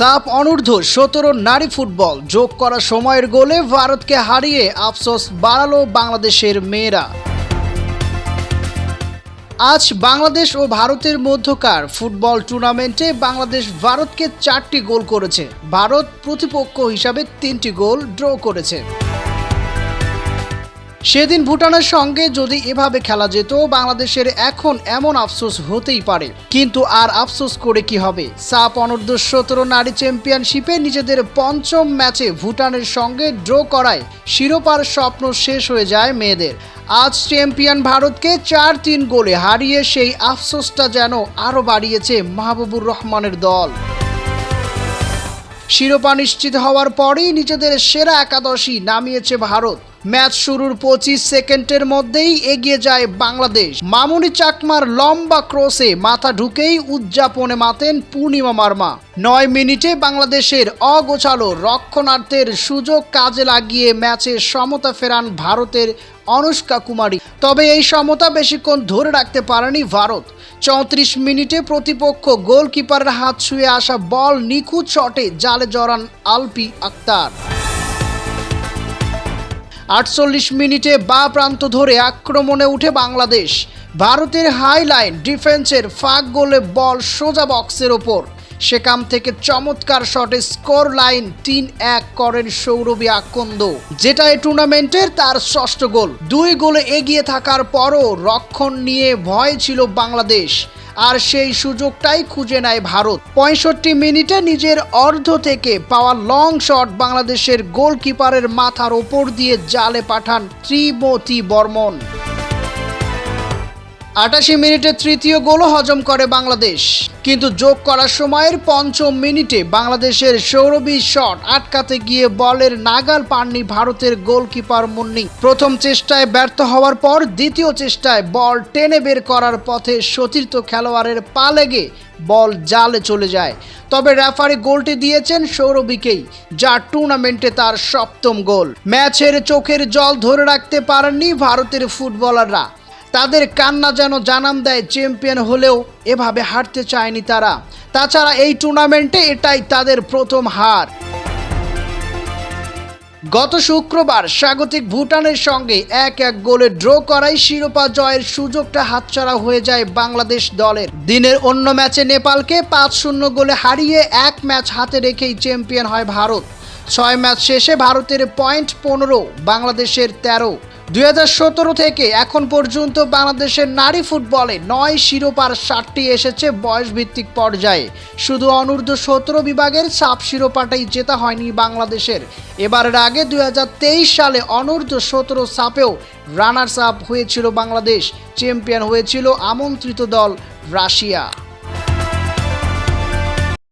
সাপ অনূর্ধ্ব সতেরো নারী ফুটবল যোগ করা সময়ের গোলে ভারতকে হারিয়ে আফসোস বাড়ালো বাংলাদেশের মেয়েরা। আজ বাংলাদেশ ও ভারতের মধ্যকার ফুটবল টুর্নামেন্টে বাংলাদেশ ভারতকে চারটি গোল করেছে। ভারত প্রতিপক্ষ হিসাবে তিনটি গোল ড্র করেছে। সেদিন ভুটানের সঙ্গে যদি এভাবে খেলা যেত, বাংলাদেশের এখন এমন আফসোস হতেই পারে। কিন্তু আর আফসোস করে কি হবে? সাপ অনূর্ধ্ব সতেরো নারী চ্যাম্পিয়নশিপে নিজেদের পঞ্চম ম্যাচে ভুটানের সঙ্গে ড্র করায় শিরোপার স্বপ্ন শেষ হয়ে যায় মেয়েদের। আজ চ্যাম্পিয়ন ভারতকে চার তিন গোলে হারিয়ে সেই আফসোসটা যেন আরও বাড়িয়েছে মাহবুবুর রহমানের দল। শিরোপা নিশ্চিত হওয়ার পরেই নিজেদের সেরা একাদশী নামিয়েছে ভারত। ম্যাচ শুরুর পঁচিশ সেকেন্ডের মধ্যেই এগিয়ে যায় বাংলাদেশ। মামুনি চাকমার লম্বা ক্রসে মাথা ঢুকেই উদযাপনে মাতেন পূর্ণিমা মার্মা। নয় মিনিটে বাংলাদেশের অগোছালো রক্ষণার্থের সুযোগ কাজে লাগিয়ে ম্যাচে সমতা ফেরান ভারতের অনুষ্কা কুমারী। তবে এই সমতা বেশিক্ষণ ধরে রাখতে পারেনি ভারত। চৌত্রিশ মিনিটে প্রতিপক্ষ গোলকিপারের হাত ছুঁয়ে আসা বল নিখুঁত শটে জালে জড়ান আলপি আক্তার। আটচল্লিশ মিনিটে বা প্রান্ত ধরে আক্রমণে উঠে বাংলাদেশ। ভারতের হাই লাইন ডিফেন্সের ফাঁক গোলে বল সোজা বক্সের ওপর। সেখান থেকে চমৎকার শটে স্কোর লাইন তিন এক করেন সৌরভী আকন্দ। যেটা এই টুর্নামেন্টের তার ষষ্ঠ গোল। দুই গোলে এগিয়ে থাকার পরও রক্ষণ নিয়ে ভয় ছিল বাংলাদেশ। আর সেই সুযোগটাই খুঁজে নেয় ভারত। পঁয়ষট্টি মিনিটে নিজের অর্ধ থেকে পাওয়া লং শট বাংলাদেশের গোলকিপারের মাথার ওপর দিয়ে জালে পাঠান ত্রিমতি বর্মন। আটাশি মিনিটে তৃতীয় গোলও হজম করে বাংলাদেশ। কিন্তু যোগ করার সময়ের পঞ্চম মিনিটে বাংলাদেশের সৌরভী শট আটকাতে গিয়ে বলের নাগাল পাননি ভারতের গোলকিপার মুন্নি। প্রথম চেষ্টায় ব্যর্থ হওয়ার পর দ্বিতীয় চেষ্টায় বল টেনে বের করার পথে সতীর্থ খেলোয়াড়ের পা লেগে বল জালে চলে যায়। তবে রেফারি গোলটি দিয়েছেন সৌরভীকেই, যা টুর্নামেন্টে তার সপ্তম গোল। ম্যাচের চোখের জল ধরে রাখতে পারেননি ভারতের ফুটবলাররা। তাদের কান্না যেন জানান দেয় চ্যাম্পিয়ন হলেও এভাবে হারতে চায়নি তারা। তাছাড়া এই টুর্নামেন্টে এটাই তাদের প্রথম হার। গত শুক্রবার স্বাগতিক ভুটানের সঙ্গে এক এক গোলে ড্র করাই শিরোপা জয়ের সুযোগটা হাতছাড়া হয়ে যায় বাংলাদেশ দলের। দিনের অন্য ম্যাচে নেপালকে পাঁচ শূন্য গোলে হারিয়ে এক ম্যাচ হাতে রেখেই চ্যাম্পিয়ন হয় ভারত। ছয় ম্যাচ শেষে ভারতের পয়েন্ট পনেরো, বাংলাদেশের তেরো। দুই হাজার সতেরো থেকে এখন পর্যন্ত বাংলাদেশের নারী ফুটবলে নয় শিরোপার ষাটটি এসেছে বয়সভিত্তিক পর্যায়ে। শুধু অনূর্ধ্ব সতেরো বিভাগের সাপ শিরোপাটাই জেতা হয়নি বাংলাদেশের। এবারের আগে দু হাজার তেইশ সালে অনূর্ধ্ব সতেরো সাপেও রানার্স আপ হয়েছিল বাংলাদেশ, চ্যাম্পিয়ন হয়েছিল আমন্ত্রিত দল রাশিয়া।